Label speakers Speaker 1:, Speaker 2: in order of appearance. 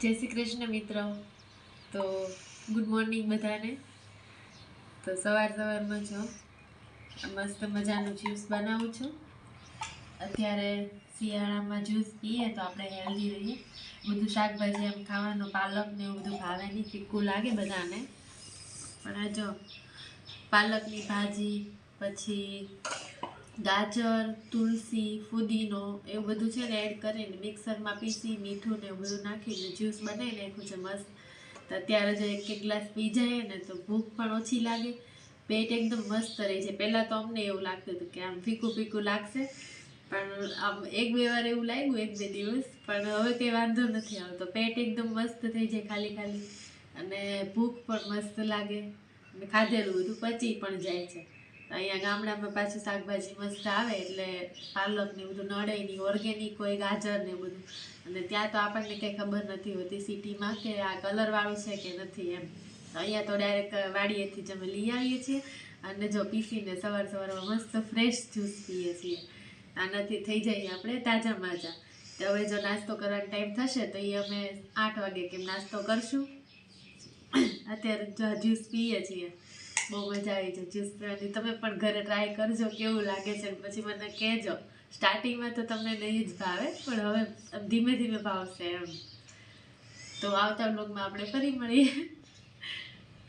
Speaker 1: જય શ્રી કૃષ્ણ મિત્રો. તો ગુડ મોર્નિંગ બધાને. તો સવાર સવારમાં જો મસ્ત મજાનું જ્યુસ બનાવું છું. અત્યારે શિયાળામાં જ્યુસ પીએ તો આપણે હેલ્ધી રહીએ. બધું શાકભાજી એમ ખાવાનું, પાલક ને એવું બધું ભાવે નહીં ફીકું લાગે બધાને. પણ આ જો, પાલકની ભાજી, પછી ગાજર, તુલસી, ફુદીનો એવું બધું છે ને એડ કરીને મિક્સરમાં પીસી, મીઠું ને એવું બધું નાખીને જ્યુસ બનાવી નાખ્યું છે મસ્ત. તો અત્યારે જો એક એક ગ્લાસ પી જાય ને તો ભૂખ પણ ઓછી લાગે. પેટ એકદમ મસ્ત રહે છે. પહેલાં તો અમને એવું લાગતું હતું કે આમ ફીકું ફીકું લાગશે. પણ આમ એક બે વાર એવું લાગ્યું એક બે દિવસ. પણ હવે કંઈ વાંધો નથી આવતો. પેટ એકદમ મસ્ત થઈ જાય ખાલી ખાલી. અને ભૂખ પણ મસ્ત લાગે. અને ખાધેલું બધું પચી પણ જાય છે. અહીંયા ગામડામાં પાછું શાકભાજી મસ્ત આવે એટલે પાલક ને બધું નડે નહીં ઓર્ગેનિક હોય, ગાજર ને બધું. અને ત્યાં તો આપણને કંઈ ખબર નથી હોતી સિટીમાં કે આ કલરવાળું છે કે નથી એમ. અહીંયા તો ડાયરેક્ટ વાડીએથી જ અમે લઈ આવીએ છીએ. અને જો પીસીને સવાર સવારમાં મસ્ત ફ્રેશ જ્યુસ પીએ છીએ. આનાથી થઈ જઈએ આપણે તાજા માજા. તો હવે જો નાસ્તો કરવાનો ટાઈમ થશે તો એ અમે આઠ વાગે કેમ નાસ્તો કરશું. અત્યારે જ્યુસ પીએ છીએ. બહુ મજા આવી જાય. જ્યુસ પીવાની તમે પણ ઘરે ટ્રાય કરજો, કેવું લાગે છે પછી મને કહેજો. સ્ટાર્ટિંગમાં તો તમને નહીં જ ભાવે, પણ હવે ધીમે ધીમે ભાવશે એમ. તો આવતા બ્લોગમાં આપણે ફરી મળીએ.